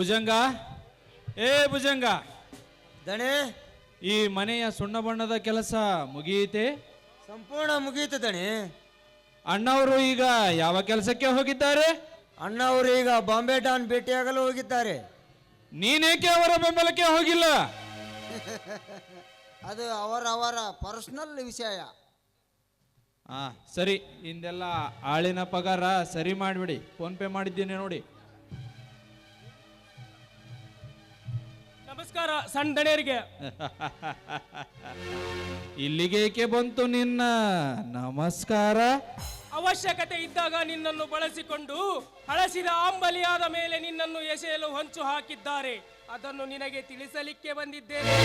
ಭುಜಂಗ? ಏ ಭುಜಂಗ! ದಣೆ! ಈ ಮನೆಯ ಸುಣ್ಣ ಬಣ್ಣದ ಕೆಲಸ ಮುಗಿಯಿತೆ? ಸಂಪೂರ್ಣ ಮುಗೀತು ದಣೆ. ಅಣ್ಣವರು ಈಗ ಯಾವ ಕೆಲಸಕ್ಕೆ ಹೋಗಿದ್ದಾರೆ? ಅಣ್ಣವರು ಈಗ ಬಾಂಬೆ ಡಾನ್ ಭೇಟಿಯಾಗಲು ಹೋಗಿದ್ದಾರೆ. ನೀನೇಕೆ ಅವರ ಬೆಂಬಲಕ್ಕೆ ಹೋಗಿಲ್ಲ? ಅದು ಅವರವರ ಅವರ ಪರ್ಸನಲ್ ವಿಷಯ. ಹಾ ಸರಿ ಹಿಂದೆಲ್ಲ ಆಳಿನ ಪಗಾರ ಸರಿ ಮಾಡಿಬಿಡಿ. ಫೋನ್ ಪೇ ಮಾಡಿದ್ದೀನಿ ನೋಡಿ. ನಮಸ್ಕಾರ ಸಣ್ಣ ದಣಿಯರಿಗೆ ಇಲ್ಲಿಗೇಕೆ ಬಂತು ನಿನ್ನ ನಮಸ್ಕಾರ? ಅವಶ್ಯಕತೆ ಇದ್ದಾಗ ನಿನ್ನನ್ನು ಬಳಸಿಕೊಂಡು ಹಳಸಿದ ಆಂಬಲಿಯಾದ ಮೇಲೆ ನಿನ್ನನ್ನು ಎಸೆಯಲು ಹೊಂಚು ಹಾಕಿದ್ದಾರೆ. ಅದನ್ನು ನಿನಗೆ ತಿಳಿಸಲಿಕ್ಕೆ ಬಂದಿದ್ದೇನೆ.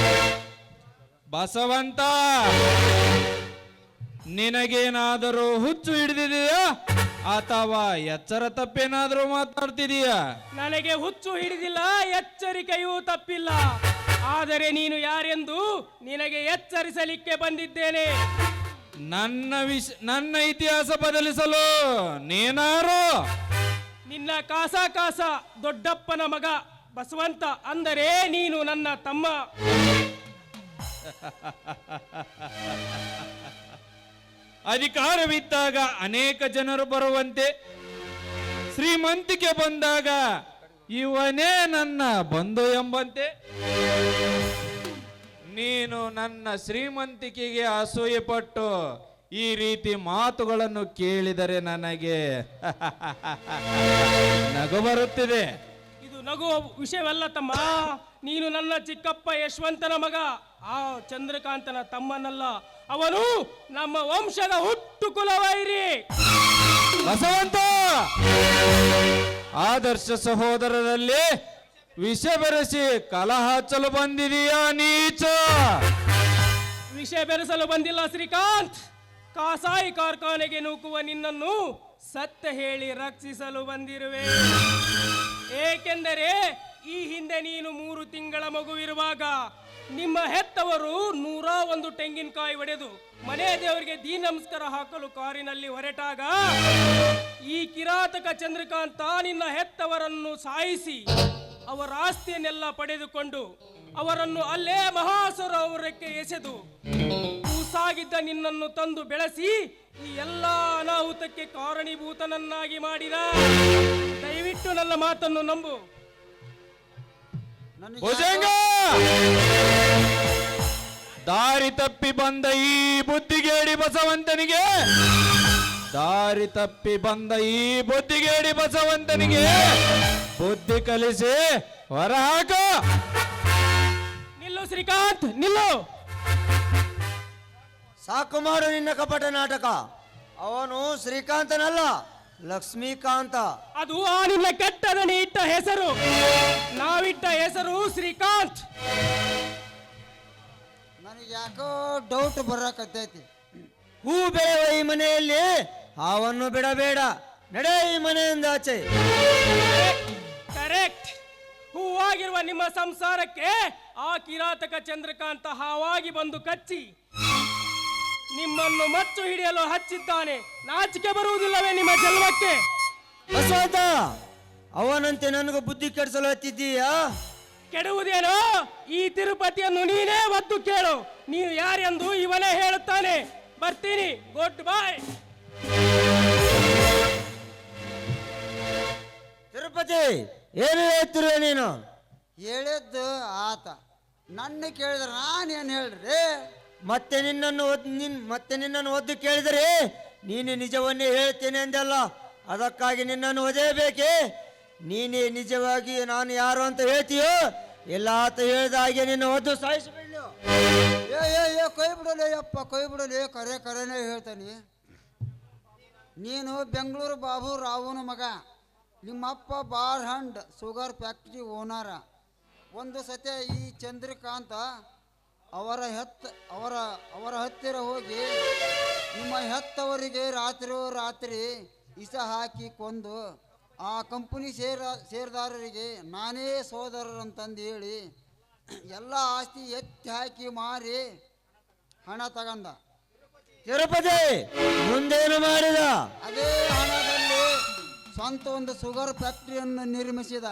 ಬಸವಂತ ನಿನಗೇನಾದರೂ ಹುಚ್ಚು ಹಿಡಿದಿದೆಯಾ? ಅಥವಾ ಎಚ್ಚರ ತಪ್ಪೇನಾದರೂ ಮಾತಾಡ್ತಿದೀಯಾ? ನನಗೆ ಹುಚ್ಚು ಹಿಡಿದಿಲ್ಲ ಎಚ್ಚರಿಕೆಯೂ ತಪ್ಪಿಲ್ಲ. ಆದರೆ ನೀನು ಯಾರೆಂದು ನಿನಗೆ ಎಚ್ಚರಿಸಲಿಕ್ಕೆ ಬಂದಿದ್ದೇನೆ. ನನ್ನ ವಿಷ ನನ್ನ ಇತಿಹಾಸ ಬದಲಿಸಲು ನೀನಾರು? ನಿನ್ನ ಕಾಸ ಕಾಸ ದೊಡ್ಡಪ್ಪನ ಮಗ ಬಸವಂತ ಅಂದರೆ ನೀನು ನನ್ನ ತಮ್ಮ. ಅಧಿಕಾರವಿದ್ದಾಗ ಅನೇಕ ಜನರು ಬರುವಂತೆ. ಶ್ರೀಮಂತಿಕೆ ಬಂದಾಗ ಇವನೇ ನನ್ನ ಬಂಧು ಎಂಬಂತೆ. ನೀನು ನನ್ನ ಶ್ರೀಮಂತಿಕೆಗೆ ಅಸೂಯೆ ಪಟ್ಟು ಈ ರೀತಿ ಮಾತುಗಳನ್ನು ಕೇಳಿದರೆ ನನಗೆ ನಗು ಬರುತ್ತಿದೆ. ಇದು ನಗು ವಿಷಯವಲ್ಲ ತಮ್ಮ. ನೀನು ನನ್ನ ಚಿಕ್ಕಪ್ಪ ಯಶವಂತನ ಮಗ. ಆ ಚಂದ್ರಕಾಂತನ ತಮ್ಮನಲ್ಲ. ಅವನು ನಮ್ಮ ವಂಶದ ಹುಟ್ಟು ಕುಲವೈರಿ. ಬಸವಂತ! ಆದರ್ಶ ಸಹೋದರರಲ್ಲಿ ವಿಷ ಬೆರೆಸಿ ಕಲಹ ಹಚ್ಚಲು ಬಂದಿದೀಯಾ ನೀಚ? ವಿಷ ಬೆರೆಸಲು ಬಂದಿಲ್ಲ ಶ್ರೀಕಾಂತ್. ಕಾಸಾಯಿ ಕಾರ್ಖಾನೆಗೆ ನೂಕುವ ನಿನ್ನನ್ನು ಸತ್ಯ ಹೇಳಿ ರಕ್ಷಿಸಲು ಬಂದಿರುವೆ. ಏಕೆಂದರೆ ಈ ಹಿಂದೆ ನೀನು ಮೂರು ತಿಂಗಳ ಮಗುವಿರುವಾಗ ನಿಮ್ಮ ಹೆತ್ತವರು ನೂರ ಒಂದು ತೆಂಗಿನಕಾಯಿ ಒಡೆದು ಮನೆ ದೇವರಿಗೆ ದೀ ನಮಸ್ಕಾರ ಹಾಕಲು ಕಾರಿನಲ್ಲಿ ಹೊರಟಾಗ ಈ ಕಿರಾತಕ ಚಂದ್ರಕಾಂತ ನಿನ್ನ ಹೆತ್ತವರನ್ನು ಸಾಯಿಸಿ ಅವರ ಆಸ್ತಿಯನ್ನೆಲ್ಲ ಪಡೆದುಕೊಂಡು ಅವರನ್ನು ಅಲ್ಲೇ ಮಹಾಸುರವರಕ್ಕೆ ಎಸೆದು ಕೂಸಾಗಿದ್ದ ನಿನ್ನನ್ನು ತಂದು ಬೆಳೆಸಿ ಈ ಎಲ್ಲ ಅನಾಹುತಕ್ಕೆ ಕಾರಣೀಭೂತನನ್ನಾಗಿ ಮಾಡಿದ. ದಯವಿಟ್ಟು ನನ್ನ ಮಾತನ್ನು ನಂಬು. ಭುಜಂಗ! ದಾರಿ ತಪ್ಪಿ ಬಂದ ಈ ಬುದ್ಧಿಗೇಡಿ ಬಸವಂತನಿಗೆ! ದಾರಿ ತಪ್ಪಿ ಬಂದ ಈ ಬುದ್ಧಿಗೇಡಿ ಬಸವಂತನಿಗೆ! ಬುದ್ಧಿ ಕಲಿಸಿ ಹೊರ ಹಾಕು! ನಿಲ್ಲು ಶ್ರೀಕಾಂತ್ ನಿಲ್ಲು! ಸಾಕು ಮಾಡು ನಿನ್ನ ಕಪಟ ನಾಟಕ. ಅವನು ಶ್ರೀಕಾಂತನಲ್ಲ. ಲಕ್ಷ್ಮೀಕಾಂತ. ಅದು ಆ ನಿನ್ನ ಕೆಟ್ಟದನಿ ಇಟ್ಟ ಹೆಸರು. ನಾವಿಟ್ಟ ಹೆಸರು ಶ್ರೀಕಾಂತ್. ನನಗೆ ಯಾಕೋ ಡೌಟ್ ಬರಕತ್ತೈತಿ. ಹೂ ಬೆಳೆಯುವ ಈ ಮನೆಯಲ್ಲಿ ಹಾವನ್ನು ಬಿಡಬೇಡ. ನಡೆ ಈ ಮನೆಯಿಂದ ಆಚೆ. ಕರೆಕ್ಟ್ ಹೂವಾಗಿರುವ ನಿಮ್ಮ ಸಂಸಾರಕ್ಕೆ ಆ ಕಿರಾತಕ ಚಂದ್ರಕಾಂತ ಹಾವಾಗಿ ಬಂದು ಕಚ್ಚಿ. ನಿಮ್ಮನ್ನು ಮಚ್ಚು ಹಿಡಿಯಲು ಹಚ್ಚಿದ್ದಾನೆ. ನಾಚಿಕೆ ಬರುವುದಿಲ್ಲವೇ ನಿಮ್ಮ ಜನ್ಮಕ್ಕೆ? ಬಸವಂತ ಅವನಂತೆ ನನಗೂ ಬುದ್ಧಿ ಕೆಡಿಸಲು ಹತ್ತಿದ್ದೀಯಾ? ಕೆಡುವುದೇನೋ? ಈ ತಿರುಪತಿಯನ್ನು ನೀನೇ ಒತ್ತು ಕೇಳು. ನೀನು ಯಾರೆಂದು ಇವನೇ ಹೇಳುತ್ತಾನೆ. ಬರ್ತೀನಿ. ಗುಡ್ ಬಾಯ್ ತಿರುಪತಿ ಏನು ಹೇಳ್ತಿರುವೆ ನೀನು? ಹೇಳಿದ್ದು ಆತ. ನನ್ನ ಕೇಳಿದ್ರೆ ನಾನೇನು ಹೇಳ್ರಿ? ಮತ್ತೆ ನಿನ್ನನ್ನು ನಿನ್ ಮತ್ತೆ ನಿನ್ನನ್ನು ಒದ್ದು ಕೇಳಿದರೆ ನೀನು ನಿಜವನ್ನೇ ಹೇಳ್ತೇನೆ ಅಂದಲ್ಲ. ಅದಕ್ಕಾಗಿ ನಿನ್ನನ್ನು ಒದೆಯಬೇಕೆ ನೀನೇ ನಿಜವಾಗಿ ನಾನು ಯಾರು ಅಂತ ಹೇಳ್ತೀಯೋ? ಎಲ್ಲ ಆತ ಹೇಳಿದ ಹಾಗೆ ನಿನ್ನ ಒದ್ದು ಸಾಯಿಸಿಬಿಡ್ಲು. ಏ ಏ ಏ ಕೈ ಬಿಡಲೇ ಅಪ್ಪ ಕೈ ಬಿಡಲೇ, ಕರೆ ಕರೆನೇ ಹೇಳ್ತಾನೆ. ನೀನು ಬೆಂಗಳೂರು ಬಾಬು ರಾವುನ ಮಗ. ನಿಮ್ಮಪ್ಪ ಬಾರ್ ಹಂಡ್ ಶುಗರ್ ಫ್ಯಾಕ್ಟ್ರಿ ಓನರ. ಒಂದು ಸತೆ ಈ ಚಂದ್ರಕಾಂತ ಅವರ ಹೆತ್ತ ಅವರ ಅವರ ಹತ್ತಿರ ಹೋಗಿ ನಿಮ್ಮ ಹೆತ್ತವರಿಗೆ ರಾತ್ರಿ ರಾತ್ರಿ ಇಸ ಹಾಕಿ ಕೊಂದು ಆ ಕಂಪನಿ ಸೇರ ಸೇರ್ದಾರರಿಗೆ ನಾನೇ ಸೋದರರಂತಂದು ಹೇಳಿ ಎಲ್ಲ ಆಸ್ತಿ ಎತ್ತಿ ಹಾಕಿ ಮಾರಿ ಹಣ ತಗಂದ. ತಿರುಪತಿ ಮುಂದೇನು ಮಾಡಿದ? ಅದೇ ಹಣದಲ್ಲಿ ಸ್ವಂತ ಒಂದು ಶುಗರ್ ಫ್ಯಾಕ್ಟ್ರಿಯನ್ನು ನಿರ್ಮಿಸಿದ.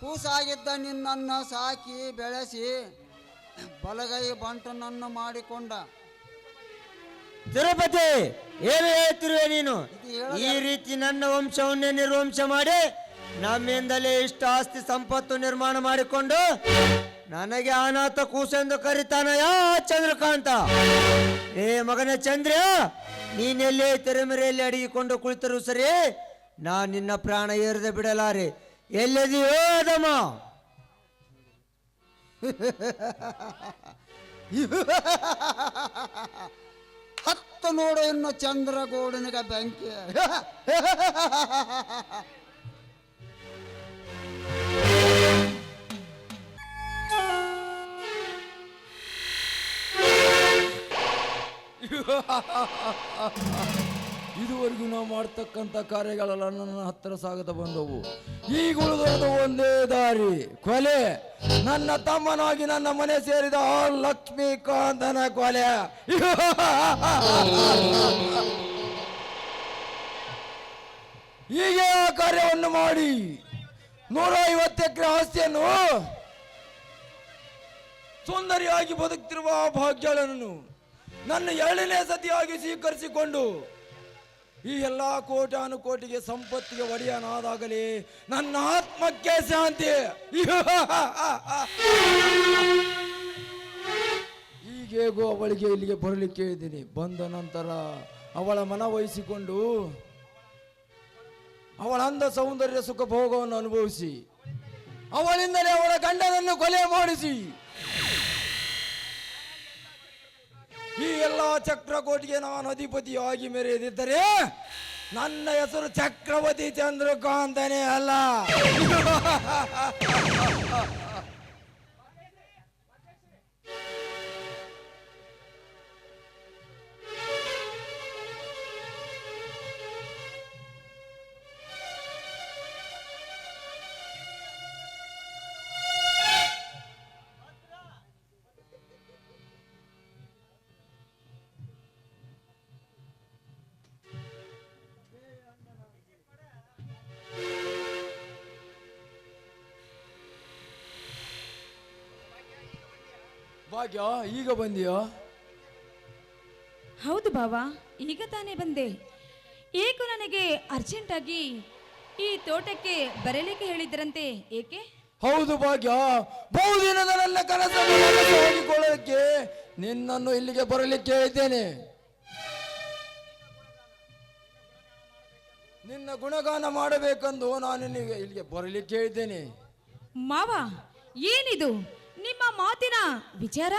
ಕೂಸಾಗಿದ್ದ ನಿನ್ನನ್ನು ಸಾಕಿ ಬೆಳೆಸಿ ಬಲಗೈ ಬಂಟನನ್ನು ಮಾಡಿಕೊಂಡ. ತಿರುಪತಿ ಏನು ಹೇಳ್ತಿರುವೆ ನೀನು? ಈ ರೀತಿ ನನ್ನ ವಂಶವನ್ನೇ ನಿರ್ವಂಶ ಮಾಡಿ ನಮ್ಮಿಂದಲೇ ಇಷ್ಟು ಆಸ್ತಿ ಸಂಪತ್ತು ನಿರ್ಮಾಣ ಮಾಡಿಕೊಂಡು ನನಗೆ ಅನಾಥ ಕೂಸೆಂದು ಯಾ ಚಂದ್ರಕಾಂತ? ಏ ಮಗನ ಚಂದ್ರ ನೀನೆಲ್ಲೇ ತೆರೆಮರೆಯಲ್ಲಿ ಅಡಗಿಕೊಂಡು ಕುಳಿತರು ಸರಿ ನಾ ನಿನ್ನ ಪ್ರಾಣ ಏರದೆ ಬಿಡಲಾರೆ. ಎಲ್ಲದಿಯೋ ಅದಮ್ಮ ಹತ್ತು ನೋಡು ಇನ್ನು ಚಂದ್ರಗೌಡನಿಗೆ ಬೆಂಕಿ ಇದುವರೆಗೂ ನಾವು ಮಾಡ್ತಕ್ಕಂಥ ಕಾರ್ಯಗಳೆಲ್ಲ ನನ್ನ ಹತ್ತಿರ ಸಾಗುತ್ತಾ ಬಂದವು. ಈಗ ಒಂದೇ ದಾರಿ, ಕೊಲೆ. ನನ್ನ ತಮ್ಮನಾಗಿ ನನ್ನ ಮನೆ ಸೇರಿದ ಆ ಲಕ್ಷ್ಮೀಕಾಂತನ ಕೊಲೆ. ಹೀಗೆ ಆ ಕಾರ್ಯವನ್ನು ಮಾಡಿ ನೂರ ಐವತ್ತು ಎಕರೆ ಆಸ್ತಿಯನ್ನು ಸುಂದರಿಯಾಗಿ ಬದುಕ್ತಿರುವ ಆ ಭಾಗ್ಯಳನ್ನು ನನ್ನ ಎರಡನೇ ಸತಿಯಾಗಿ ಸ್ವೀಕರಿಸಿಕೊಂಡು ಈ ಎಲ್ಲ ಕೋಟಾನು ಕೋಟಿಗೆ ಸಂಪತ್ತಿಗೆ ಒಡೆಯನಾದಾಗಲಿ, ನನ್ನ ಆತ್ಮಕ್ಕೆ ಶಾಂತಿ. ಈಗೇಗೋ ಅವಳಿಗೆ ಇಲ್ಲಿಗೆ ಬರಲಿಕ್ಕೆ ಇದ್ದೀನಿ. ಬಂದ ನಂತರ ಅವಳ ಮನ ವಹಿಸಿಕೊಂಡು ಅವಳ ಅಂದ ಸೌಂದರ್ಯ ಸುಖ ಭೋಗವನ್ನು ಅನುಭವಿಸಿ, ಅವಳಿಂದಲೇ ಅವಳ ಗಂಡನನ್ನು ಕೊಲೆ ಮಾಡಿಸಿ. ಈ ಎಲ್ಲ ಚಕ್ರಕೋಟಿಗೆ ನಾನು ಅಧಿಪತಿಯಾಗಿ ಮೆರೆಯದಿದ್ದರೆ ನನ್ನ ಹೆಸರು ಚಕ್ರವರ್ತಿ ಚಂದ್ರಕಾಂತನೇ ಅಲ್ಲ. ಈಗ ಬಂದಿಯೋ? ಹೌದು ಬಾವಾ ಈಗ ತಾನೇ ಬಂದೆ. ಏಕೋ ನನಗೆ ಅರ್ಜೆಂಟಾಗಿ ಈ ತೋಟಕ್ಕೆ ಬರಲಿಕ್ಕೆ ಹೇಳಿದ್ರಂತೆ ಏಕೆ? ಹೌದು ಭಾಗ್ಯ ಬಹುದಿನದ ನನ್ನ ಕನಸನ್ನು ನಿನ್ನನ್ನು ಇಲ್ಲಿಗೆ ಬರಲಿಕ್ಕೆ ಹೇಳಿದ್ದೇನೆ. ನಿನ್ನ ಗುಣಗಾನ ಮಾಡಬೇಕೆಂದು ನಾನು ನಿನಗೆ ಇಲ್ಲಿಗೆ ಬರಲಿಕ್ಕೆ ಹೇಳಿದ್ದೇನೆ. ಮಾವ ಏನಿದು? ನಿಮ್ಮ ಮಾತಿನ ವಿಚಾರ?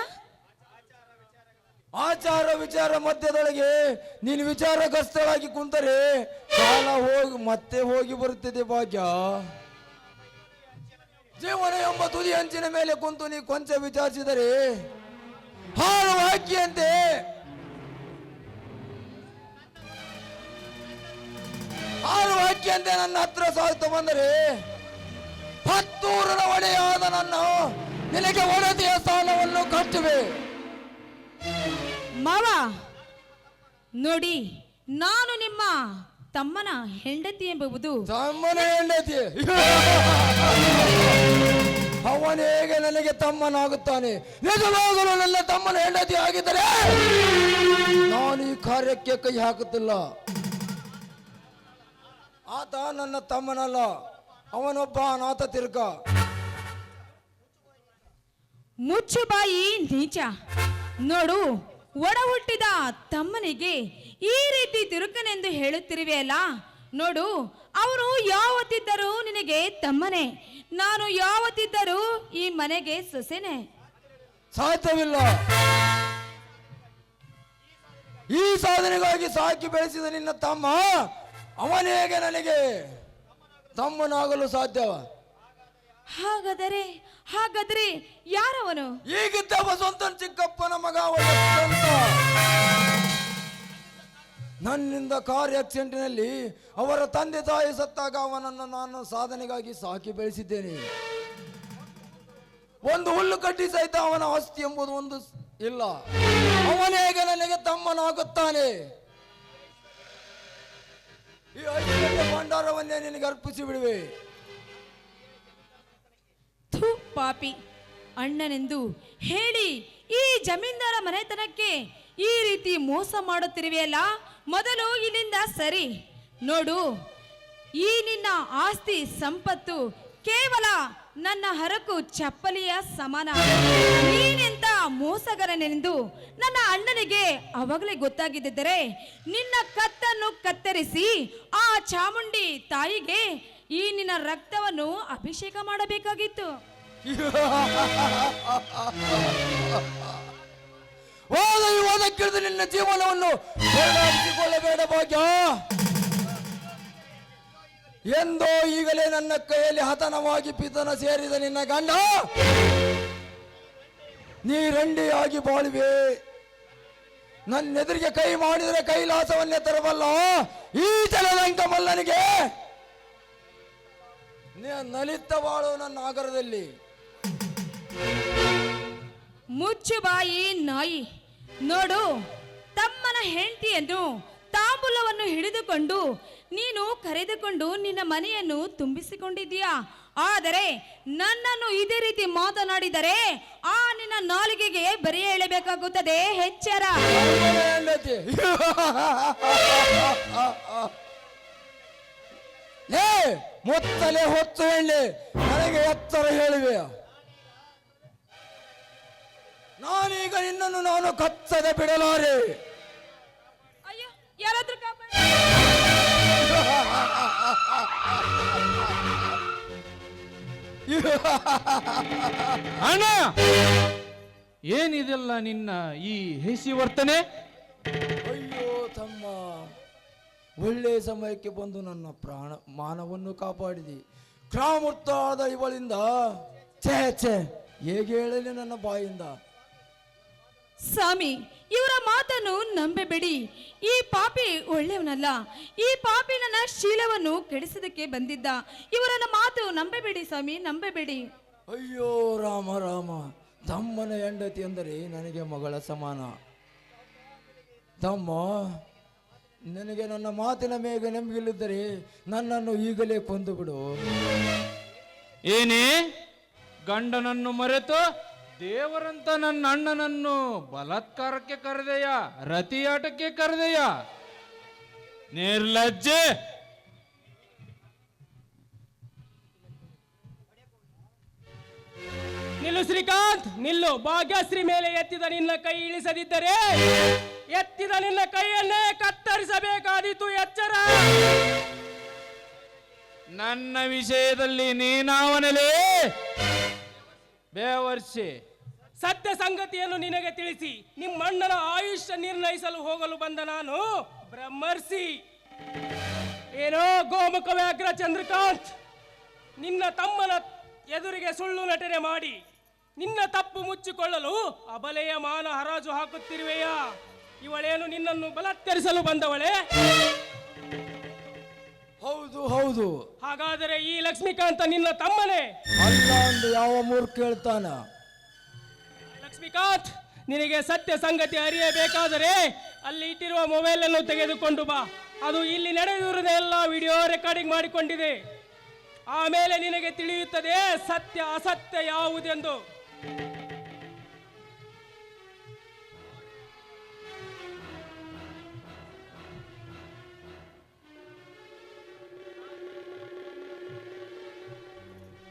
ಆಚಾರ ವಿಚಾರ ಮಧ್ಯದೊಳಗೆ ವಿಚಾರ ವಿಚಾರಗ್ರಸ್ತಳಾಗಿ ಕುಂತರೆ ಕಾಲ ಹೋಗಿ ಮತ್ತೆ ಹೋಗಿ ಬರುತ್ತದೆ ಭಾಗ್ಯ. ಜೀವನ ಎಂಬ ತುದಿ ಅಂಚಿನ ಮೇಲೆ ಕುಂತು ನೀ ಕೊಂಚ ವಿಚಾರಿಸಿದರೆ ಹಾಳು ಹಾಕಿಯಂತೆ ಹಾಳು ಹಾಕಿಯಂತೆ ನನ್ನ ಹತ್ರ ಸಾಯ್ತು ಬಂದರೆ ಹತ್ತೂರನ ಒಡೆಯಾದ ನನ್ನ ನಿನಗೆ ಒಡತಿಯ ಸ್ಥಾನವನ್ನು ಕಟ್ಟುವೆ. ಮಾವ ನೋಡಿ ನಾನು ನಿಮ್ಮ ತಮ್ಮನ ಹೆಂಡತಿ ಎಂಬುದು ತಮ್ಮನ ಹೆಂಡತಿ. ಅವನ ಹೇಗೆ ನನಗೆ ತಮ್ಮನಾಗುತ್ತಾನೆ? ನಿಜವಾಗಲೂ ನನ್ನ ತಮ್ಮನ ಹೆಂಡತಿ ಆಗಿದ್ದರೆ ನಾನು ಈ ಕಾರ್ಯಕ್ಕೆ ಕೈ ಹಾಕುತ್ತಿಲ್ಲ. ಆತ ನನ್ನ ತಮ್ಮನಲ್ಲ ಅವನೊಬ್ಬ ಅನಾಥ ತಿರುಕ ಮುಚ್ಚು ಬಾಯಿ ನೀಚ. ನೋಡು ಒಡ ಹುಟ್ಟಿದ ತಮ್ಮನಿಗೆ ಈ ರೀತಿ ತಿರುಕನೆಂದು ಹೇಳುತ್ತಿರುವೆ ಅಲ್ಲ ನೋಡು, ಅವರು ಯಾವತ್ತಿದ್ದರೂ ನಿನಗೆ ತಮ್ಮನೇ. ನಾನು ಯಾವತ್ತಿದ್ದರೂ ಈ ಮನೆಗೆ ಸೊಸೆನೆ. ಸಾಧ್ಯವಿಲ್ಲ. ಈ ಸಾಧನೆಗಾಗಿ ಸಾಕಿ ಬೆಳೆಸಿದ ನಿನ್ನ ತಮ್ಮ ಅವನೇಗೆ ನನಗೆ? ತಮ್ಮನಾಗಲು ಸಾಧ್ಯವ. ಹಾಗಾದರೆ, ಹಾಗಾದ್ರೆ ಯಾರವನು? ಈಗಿದ್ದ ಬಸವಂತನ ಚಿಕ್ಕಪ್ಪನ ಮಗ ನನ್ನಿಂದ ಕಾರ್ ಆಕ್ಸಿಡೆಂಟ್ನಲ್ಲಿ ಅವರ ತಂದೆ ತಾಯಿ ಸತ್ತಾಗ ಅವನನ್ನು ನಾನು ಸಾಧನೆಗಾಗಿ ಸಾಕಿ ಬೆಳೆಸಿದ್ದೇನೆ. ಒಂದು ಹುಲ್ಲು ಕಟ್ಟಿ ಸಹಿತ ಅವನ ಆಸ್ತಿ ಎಂಬುದು ಒಂದು ಇಲ್ಲ. ಅವನೇಗ ನನಗೆ ತಮ್ಮನಾಗುತ್ತಾನೆ. ಈ ಐಶ್ವರ್ಯ ಭಂಡಾರವನ್ನೇ ನಿನಗೆ ಅರ್ಪಿಸಿ ಬಿಡುವೆ ಪಾಪಿ. ಅಣ್ಣನೆಂದು ಹೇಳಿ ಈ ಜಮೀನ್ದಾರ ಮನೆತನಕ್ಕೆ ಈ ರೀತಿ ಮೋಸ ಮಾಡುತ್ತಿರುವೆಯಲ್ಲ, ಮೊದಲು ಇಲ್ಲಿಂದ ಸರಿ. ನೋಡು, ಈ ನಿನ್ನ ಆಸ್ತಿ ಸಂಪತ್ತು ಕೇವಲ ನನ್ನ ಹರಕು ಚಪ್ಪಲಿಯ ಸಮಾನ. ನೀನೆಂತ ಮೋಸಗರನೆಂದು ನನ್ನ ಅಣ್ಣನಿಗೆ ಅವಾಗಲೇ ಗೊತ್ತಾಗಿದ್ದರೆ ನಿನ್ನ ಕತ್ತನ್ನು ಕತ್ತರಿಸಿ ಆ ಚಾಮುಂಡಿ ತಾಯಿಗೆ ಈ ನಿನ್ನ ರಕ್ತವನ್ನು ಅಭಿಷೇಕ ಮಾಡಬೇಕಾಗಿತ್ತು. ಹೋದ ಓದಕ್ಕಿಳಿದು ನಿನ್ನ ಜೀವನವನ್ನು ಬೇಡ ಭಾಗ್ಯ. ಎಂದೋ ಈಗಲೇ ನನ್ನ ಕೈಯಲ್ಲಿ ಹತನವಾಗಿ ಪಿತನ ಸೇರಿದ ನಿನ್ನ ಗಂಡ, ನೀ ರಂಡಿಯಾಗಿ ಬಾಳುವೆ. ನನ್ನೆದುರಿಗೆ ಕೈ ಮಾಡಿದರೆ ಕೈಲಾಸವನ್ನೇ ತರಬಲ್ಲ. ಈ ಜಲದಂಕ ಮಲ್ಲನಿಗೆ. ನಲಿತ ಬಾಳು ನನ್ನ ಆಗರದಲ್ಲಿ ಮುಚ್ಚು ಬಾಯಿ ನಾಯಿ. ನೋಡು, ತಮ್ಮನ ಹೆಂಡತಿಯನ್ನು ತಾಂಬೂಲವನ್ನು ಹಿಡಿದುಕೊಂಡು ನೀನು ಕರೆದುಕೊಂಡು ನಿನ್ನ ಮನೆಯನ್ನು ತುಂಬಿಸಿಕೊಂಡಿದ್ದೀಯಾ? ಆದರೆ ನನ್ನನ್ನು ಇದೇ ರೀತಿ ಮಾತನಾಡಿದರೆ ಆ ನಿನ್ನ ನಾಲಿಗೆಗೆ ಬರೀ ಹೇಳಬೇಕಾಗುತ್ತದೆ? ಹೆಚ್ಚರ ಮೊತ್ತಲೆ ಹೊತ್ತು ಹೇಳಿ ನನಗೆ ಎತ್ತರ ಹೇಳುವೆ ನಾನೀಗ ನಿನ್ನನ್ನು ನಾನು ಕಚ್ಚದೆ ಬಿಡಲಾರೆ. ಅಯ್ಯೋ ಯಾರಾದ್ರೂ ಕಾಪಾಡಿ. ಅಣ್ಣ! ಏನಿದೆಲ್ಲ ನಿನ್ನ ಈ ಹೇಸಿ ವರ್ತನೆ? ಅಯ್ಯೋ ತಮ್ಮ ಒಳ್ಳೆ ಸಮಯಕ್ಕೆ ಬಂದು ನನ್ನ ಪ್ರಾಣ ಮಾನವನ್ನು ಕಾಪಾಡಿದೆ. ಕ್ರಾಮುತ್ತಾದ ಇವಳಿಂದ ಛೇ ಛೇ ಹೇಗೆ ಹೇಳಲಿ ನನ್ನ ಬಾಯಿಂದ? ಸ್ವಾಮಿ ಇವರ ಮಾತನ್ನು ನಂಬಬೇಡಿ. ಈ ಪಾಪಿ ಒಳ್ಳೆಯವನಲ್ಲ. ಈ ಪಾಪಿ ನನ್ನ ಶೀಲವನ್ನು ಕೆಡಿಸೋದಕ್ಕೆ ಬಂದಿದ್ದ. ಇವರನ್ನ ಮಾತು ನಂಬಬೇಡಿ ಸ್ವಾಮಿ ನಂಬಬೇಡಿ. ಅಯ್ಯೋ ರಾಮ ರಾಮ. ತಮ್ಮನ ಹೆಂಡತಿ ಅಂದರೆ ನನಗೆ ಮಗಳ ಸಮಾನ. ತಮ್ಮ ನನಗೆ ನನ್ನ ಮಾತಿನ ಮೇಲೆ ನಂಬಿಕೆಯಿದ್ದರೆ ನನ್ನನ್ನು ಈಗಲೇ ಕೊಂದು ಬಿಡು ಏನೇ ಗಂಡನನ್ನು ಮರೆತು ದೇವರಂತ ನನ್ನ ಅಣ್ಣನನ್ನು ಬಲತ್ಕಾರಕ್ಕೆ ಕರೆದೆಯ? ರತಿಯಾಟಕ್ಕೆ ಕರೆದೆಯ? ನಿರ್ಲಜ್ಜೆ! ನಿಲ್ಲು ಶ್ರೀಕಾಂತ್! ನಿಲ್ಲು! ಭಾಗ್ಯಶ್ರೀ ಮೇಲೆ ಎತ್ತಿದ ನಿನ್ನ ಕೈ ಇಳಿಸದಿದ್ದರೆ ಎತ್ತಿದ ನಿನ್ನ ಕೈಯನ್ನೇ ಕತ್ತರಿಸಬೇಕಾದೀತು, ಎಚ್ಚರ! ನನ್ನ ವಿಷಯದಲ್ಲಿ ನೀನಾವನಲೇ! ಬೇವರ್ಷಿ! ಸತ್ಯ ಸಂಗತಿಯನ್ನು ನಿನಗೆ ತಿಳಿಸಿ. ನಿಮ್ಮಣ್ಣನ ಆಯುಷ್ಯ ನಿರ್ಣಯಿಸಲು ಹೋಗಲು ಬಂದ ನಾನು ಬ್ರಹ್ಮರ್ಷಿ. ಏನೋ ಗೋಮುಖ ವ್ಯಾಘ್ರ ಚಂದ್ರಕಾಂತ್. ನಿನ್ನ ತಮ್ಮನ ಎದುರಿಗೆ ಸುಳ್ಳು ನಟನೆ ಮಾಡಿ. ನಿನ್ನ ತಪ್ಪು ಮುಚ್ಚಿಕೊಳ್ಳಲು ಅಬಲೆಯ ಮಾನ ಹರಾಜು ಹಾಕುತ್ತಿರುವೆಯಾ? ಇವಳೇನು ನಿನ್ನನ್ನು ಬಲತ್ತರಿಸಲು ಬಂದವಳೆ? ಹೌದು ಹೌದು. ಹಾಗಾದರೆ ಈ ಲಕ್ಷ್ಮೀಕಾಂತ ನಿನ್ನ ತಮ್ಮನೇ? ಅಲ್ಲ ಅಂದು ಯಾವ ಮೂರ್ಖ ಹೇಳ್ತಾನ? ಲಕ್ಷ್ಮೀಕಾಂತ್ ನಿನಗೆ ಸತ್ಯ ಸಂಗತಿ ಅರಿಯಬೇಕಾದರೆ ಅಲ್ಲಿ ಇಟ್ಟಿರುವ ಮೊಬೈಲ್ ಅನ್ನು ತೆಗೆದುಕೊಂಡು ಬಾ. ಅದು ಇಲ್ಲಿ ನಡೆದಿರುವ ಎಲ್ಲ ವಿಡಿಯೋ ರೆಕಾರ್ಡಿಂಗ್ ಮಾಡಿಕೊಂಡಿದೆ. ಆಮೇಲೆ ನಿನಗೆ ತಿಳಿಯುತ್ತದೆ ಸತ್ಯ ಅಸತ್ಯ ಯಾವುದೆಂದು.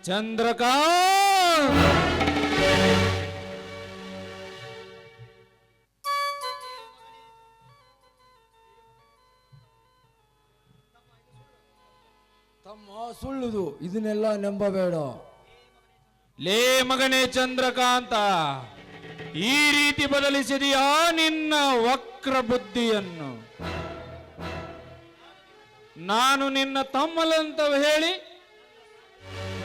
ಚಂದ್ರಕಾಂತ್! ಇದನ್ನೆಲ್ಲ ನಂಬಬೇಡ. ಲೇ ಮಗನೇ ಚಂದ್ರಕಾಂತ, ಈ ರೀತಿ ಬದಲಿಸಿದೆಯಾ ನಿನ್ನ ವಕ್ರ ಬುದ್ಧಿಯನ್ನು? ನಾನು ನಿನ್ನ ತಮ್ಮಲಂತ ಹೇಳಿ,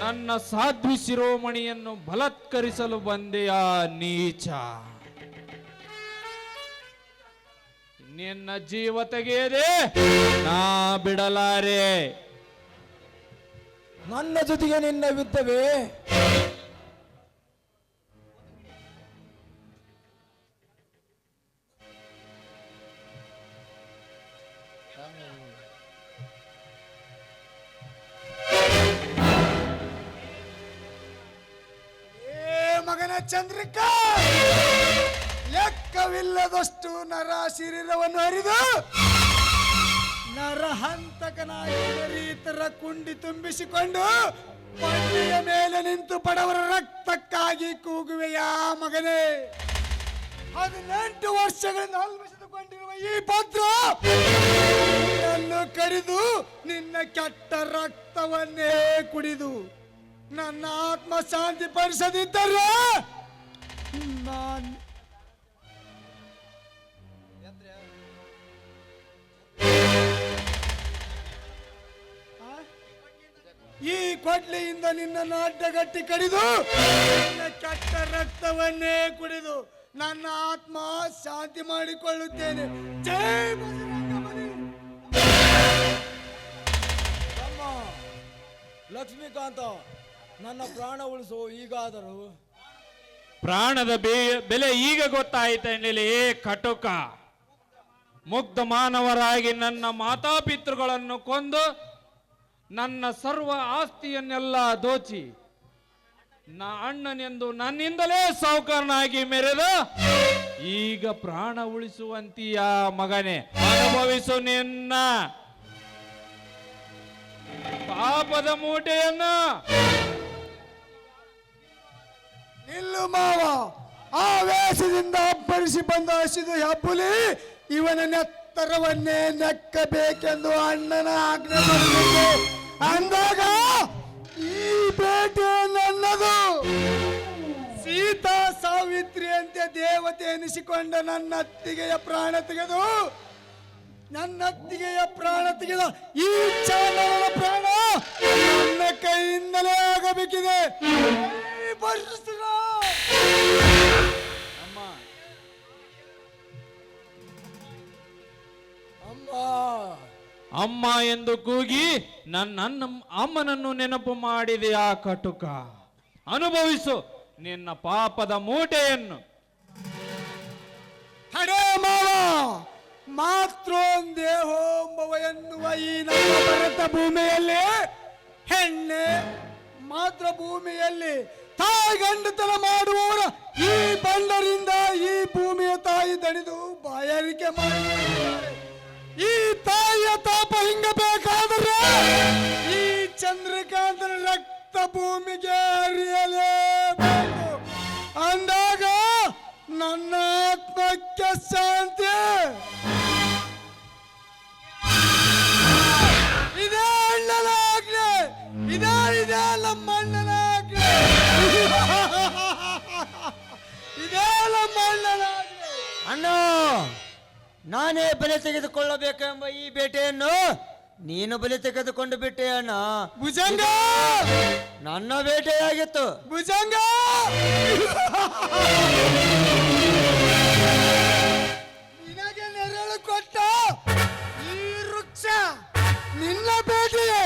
ನನ್ನ ಸಾಧ್ವಿ ಶಿರೋಮಣಿಯನ್ನು ಬಲತ್ಕರಿಸಲು ಬಂದೆಯಾ ನೀಚ? ನಿನ್ನ ಜೀವ ತೆಗೆಯದೆ ನಾ ಬಿಡಲಾರೆ. ನನ್ನ ಜೊತೆಗೆ ನಿನ್ನ ಯುದ್ಧವೇ ಚಂದ್ರಿಕಾ ಲೆಕ್ಕವಿಲ್ಲದಷ್ಟು ನರ ಶರೀರವನ್ನು ಹರಿದು ನರೀತರ ಕುಂಡಿ ತುಂಬಿಸಿಕೊಂಡು ಪಂಡಿಯ ಮೇಲೆ ನಿಂತು ಬಡವರ ರಕ್ತಕ್ಕಾಗಿ ಕೂಗುವೆಯಾ ಮಗನೇ? ಹದಿನೆಂಟು ವರ್ಷಗಳಿಂದ ಅಲ್ಮಿಸಿದುಕೊಂಡಿರುವ ಈ ಪಾತ್ರ ಕರಿದು ನಿನ್ನ ಕೆಟ್ಟ ರಕ್ತವನ್ನೇ ಕುಡಿದು ನನ್ನ ಆತ್ಮ ಶಾಂತಿ ಪಡಿಸದಿದ್ದರೆ ನಾನು ಈ ಕೊಡ್ಲಿಯಿಂದ ನಿನ್ನನ್ನು ಅಡ್ಡಗಟ್ಟಿ ಕಡಿದು ನಿನ್ನ ಕೆಟ್ಟ ರಕ್ತವನ್ನೇ ಕುಡಿದು ನನ್ನ ಆತ್ಮ ಶಾಂತಿ ಮಾಡಿಕೊಳ್ಳುತ್ತೇನೆ. ಜೈ ಬಜರಂಗ ಬಲಿ. ತಮ್ಮ ಲಕ್ಷ್ಮೀಕಾಂತ ನನ್ನ ಪ್ರಾಣ ಉಳಿಸು ಈಗಾದರೂ? ಪ್ರಾಣದ ಬೆ- ಬೆಲೆ ಈಗ ಗೊತ್ತಾಯಿತೇನಿಲ್ಲ ಏ ಕಟುಕ ಮುಗ್ಧ ಮಾನವರಾಗಿ ನನ್ನ ಮಾತಾಪಿತೃಗಳನ್ನು ಕೊಂದು ನನ್ನ ಸರ್ವ ಆಸ್ತಿಯನ್ನೆಲ್ಲ ದೋಚಿ, ನಾ ಅಣ್ಣನೆಂದು ನನ್ನಿಂದಲೇ ಸಾಹುಕಾರನಾಗಿ ಮೆರೆದ, ಈಗ ಪ್ರಾಣ ಉಳಿಸುವಂತೀಯ ಮಗನೇ, ಅನುಭವಿಸು ನಿನ್ನ ಪಾಪದ ಮೂಟೆಯನ್ನ. ನಿಲ್ಲು ಮಾವ, ಆವೇಶದಿಂದ ಅಬ್ಬರಿಸಿ ಬಂದ ಹಸಿದು ಹಬ್ಬುಲಿ, ಇವನ ನೆತ್ತರವನ್ನೇ ನೆಕ್ಕಬೇಕೆಂದು ಅಣ್ಣನ ಆಜ್ಞೆ ಬರಬೇಕು ಅಂದಾಗ ಈ ಬೇಟೆ ನನ್ನದು. ಸೀತಾ ಸಾವಿತ್ರಿ ಅಂತ ದೇವತೆ ಎನಿಸಿಕೊಂಡ ನನ್ನ ಅತ್ತಿಗೆಯ ಪ್ರಾಣ ತೆಗೆದು ನನ್ನ ಅತ್ತಿಗೆಯ ಪ್ರಾಣ ತೆಗೆದ ಈ ಚಾಂದನ ಪ್ರಾಣ ನನ್ನ ಕೈಯಿಂದಲೇ ಆಗಬೇಕಿದೆ! ಅಮ್ಮ. ಅಮ್ಮ. ಅಮ್ಮ ಎಂದು ಕೂಗಿ ನನ್ನ ಅಮ್ಮನನ್ನು ನೆನಪು ಮಾಡಿದೆ ಆ ಕಟುಕ. ಅನುಭವಿಸು ನಿನ್ನ ಪಾಪದ ಮೂಟೆಯನ್ನು. ಹಡೇ ಮಾವ! ಎನ್ನುವ ಈ ನಮ್ಮ ಭೂಮಿಯಲ್ಲಿ ಹೆಣ್ಣೆ ಮಾತೃ ಭೂಮಿಯಲ್ಲಿ ತಾಯಿ ಗಂಡತನ ಮಾಡುವವರ ಈ ಬಂಡರಿಂದ ಈ ಭೂಮಿಯ ತಾಯಿ ದಣಿದು ಬಾಯಾರಿಕೆ ಈ ತಾಯಿಯ ತಾಪ ಹಿಂಗಬೇಕಾದರೆ ಈ ಚಂದ್ರಕಾಂತನ ರಕ್ತ ಭೂಮಿಗೆ ಹರಿಯಲೇಬೇಕು. ಅಂದಾಗ ನನ್ನ ಆತ್ಮಕ್ಕೆ ಶಾಂತಿ. ಇದೇ ಅಣ್ಣನ ಆಜ್ಞೆ ಇದೇ ಇದೇ ನಮ್ಮ ಅಣ್ಣನ ಆಜ್ಞೆ ಇದೇ ನಮ್ಮ ಅಣ್ಣನ ಆಜ್ಞೆ ಅಣ್ಣ ನಾನೇ ಬಲೆ ತೆಗೆದುಕೊಳ್ಳಬೇಕೆಂಬ ಈ ಬೇಟೆಯನ್ನು ನೀನು ಬಲೆ ತೆಗೆದುಕೊಂಡು ಬಿಟ್ಟೆ ಅಣ್ಣ. ಭುಜಂಗ! ನನ್ನ ಬೇಟೆಯಾಗಿತ್ತು. ಭುಜಂಗ! ನಿನಗೆ ನೆರಳು ಕೊಟ್ಟ ಈ ವೃಕ್ಷ ನಿನ್ನ ಬೇಟೆಯೇ?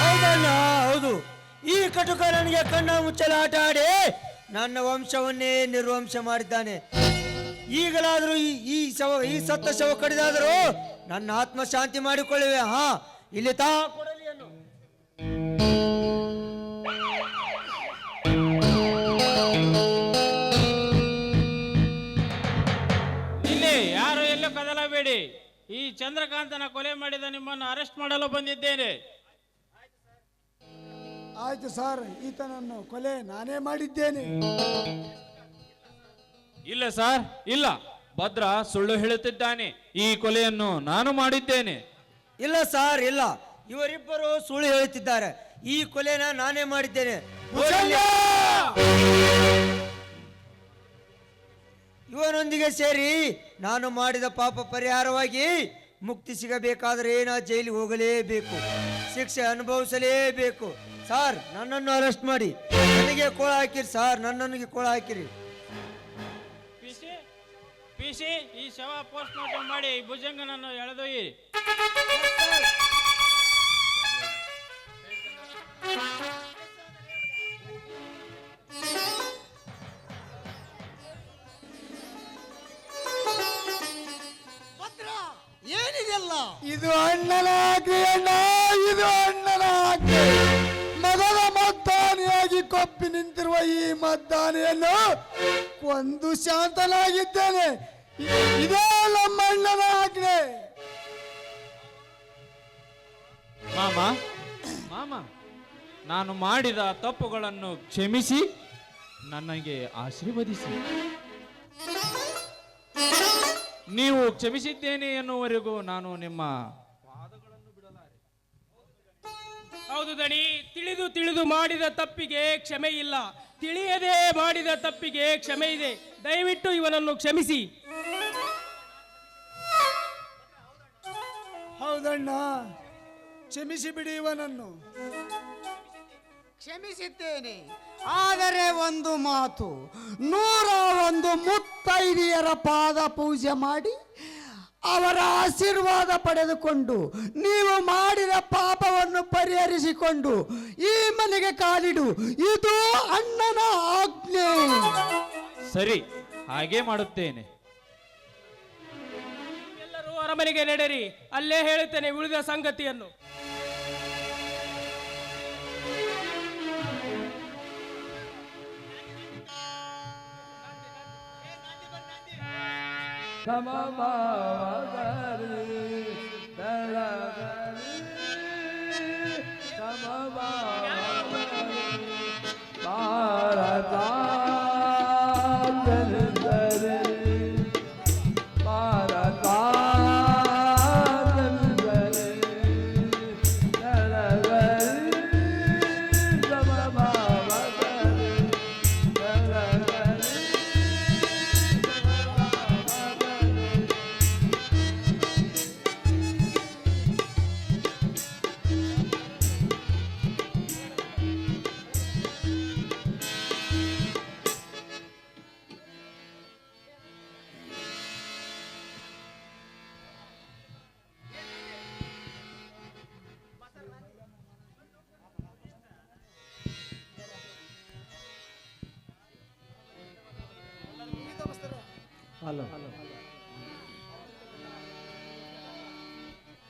ಹೌದಣ್ಣ ಹೌದು. ಈ ಕಟುಕ ನನಗೆ ಕಣ್ಣ ಮುಚ್ಚಲಾಟ ಆಡಿ ನನ್ನ ವಂಶವನ್ನೇ ನಿರ್ವಂಶ ಮಾಡಿದ್ದಾನೆ. ಈಗಲಾದರೂ ಈ ಈ ಶವ ಈ ಸತ್ತ ಶವ ಕಡಿದಾದರೂ ನನ್ನ ಆತ್ಮ ಶಾಂತಿ ಮಾಡಿಕೊಳ್ಳುವೆ. ಹಾ, ಇಲ್ಲಿ ತಾ ಯಾರು ಎಲ್ಲೂ ಕದಲಬೇಡಿ. ಈ ಚಂದ್ರಕಾಂತನ ಕೊಲೆ ಮಾಡಿದ ನಿಮ್ಮನ್ನು ಅರೆಸ್ಟ್ ಮಾಡಲು ಬಂದಿದ್ದೇನೆ. ಆಯ್ತು ಸರ್ ಈತನನ್ನು ಕೊಲೆ ನಾನೇ ಮಾಡಿದ್ದೇನೆ. ಇಲ್ಲ ಸರ್ ಇಲ್ಲ. ಭದ್ರ ಸುಳ್ಳು ಹೇಳುತ್ತಿದ್ದಾನೆ. ಈ ಕೊಲೆಯನ್ನು ನಾನು ಮಾಡಿದ್ದೇನೆ. ಇಲ್ಲ ಸರ್ ಇಲ್ಲ. ಇವರಿಬ್ಬರು ಸುಳ್ಳು ಹೇಳುತ್ತಿದ್ದಾರೆ. ಈ ಕೊಲೆನ ನಾನೇ ಮಾಡಿದ್ದೇನೆ. ಇವನೊಂದಿಗೆ ಸೇರಿ ನಾನು ಮಾಡಿದ ಪಾಪ ಪರಿಹಾರವಾಗಿ ಮುಕ್ತಿ ಸಿಗಬೇಕಾದರೆ ಏನ ಜೈಲಿಗೆ ಹೋಗಲೇಬೇಕು. ಶಿಕ್ಷೆ ಅನುಭವಿಸಲೇಬೇಕು. ಸಾರ್ ನನ್ನನ್ನು ಅರೆಸ್ಟ್ ಮಾಡಿ. ನನಗೆ ಕೋಳ ಹಾಕಿರಿ ಸಾರ್ ನನ್ನನಿಗೆ ಕೋಳ ಹಾಕಿರಿ. ಪಿಸಿ ಪಿಸಿ ಈ ಶವ ಪೋಸ್ಟ್ ಮಾರ್ಟಮ್ ಮಾಡಿ ಈ ಭುಜಂಗನನ್ನು ಎಳೆದೊಯ್ಯಿ ಆಜ್ಞೆ ಇದು ಅಣ್ಣನ ತಪ್ಪಿ ಈ ಮದ್ದಾನೆಯನ್ನು ಒಂದು ಶಾಂತನಾಗಿದ್ದೇನೆ. ಇದೇ ನಮ್ಮಣ್ಣನ ಆಜ್ಞೆ. ಮಾಮ ಮಾಮ, ನಾನು ಮಾಡಿದ ತಪ್ಪುಗಳನ್ನು ಕ್ಷಮಿಸಿ, ನನಗೆ ಆಶೀರ್ವದಿಸಿ. ನೀವು ಕ್ಷಮಿಸಿದ್ದೇನೆ ಎನ್ನುವರೆಗೂ ನಾನು ನಿಮ್ಮ ಹೌದು ದಣಿ ತಿಳಿದು ತಿಳಿದು ಮಾಡಿದ ತಪ್ಪಿಗೆ ಕ್ಷಮೆ ಇಲ್ಲ. ತಿಳಿಯದೆ ಮಾಡಿದ ತಪ್ಪಿಗೆ ಕ್ಷಮೆ ಇದೆ. ದಯವಿಟ್ಟು ಇವನನ್ನು ಕ್ಷಮಿಸಿ. ಹೌದಣ್ಣ ಕ್ಷಮಿಸಿ ಬಿಡಿ ಇವನನ್ನು. ಕ್ಷಮಿಸಿದ್ದೇನೆ. ಆದರೆ ಒಂದು ಮಾತು ನೂರ ಒಂದು ಮುತ್ತೈದೆಯರ ಪಾದ ಪೂಜೆ ಮಾಡಿ ಅವರ ಆಶೀರ್ವಾದ ಪಡೆದುಕೊಂಡು ನೀವು ಮಾಡಿದ ಪಾಪವನ್ನು ಪರಿಹರಿಸಿಕೊಂಡು ಈ ಮನೆಗೆ ಕಾಲಿಡು. ಇದು ಅಣ್ಣನ ಆಜ್ಞೆ. ಸರಿ ಹಾಗೆ ಮಾಡುತ್ತೇನೆ. ಎಲ್ಲರೂ ಅರಮನೆಗೆ ನಡೆರಿ. ಅಲ್ಲೇ ಹೇಳುತ್ತೇನೆ ಉಳಿದ ಸಂಗತಿಯನ್ನು. ಹಲೋ